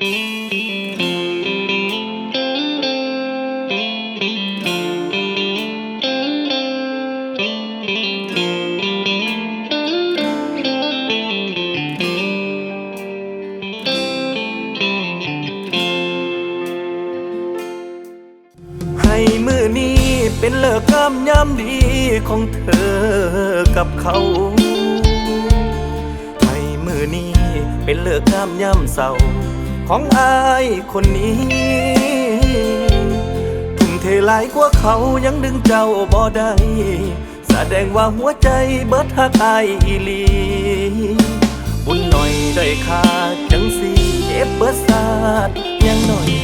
ให้มือนี้เป็นเลิกงามยามดีของเธอกับเขาให้มือนี้เป็นเลิกงามยามเศร้า ของอายคนนี้ ทุ่มเทหลายกว่าเขายังดึงเจ้าบ่ได้แสดงว่าหัวใจเบิดหักอายอีลี บุญหน่อยได้ค่าจังสีเจ็บเบิดสาดยังหน่อย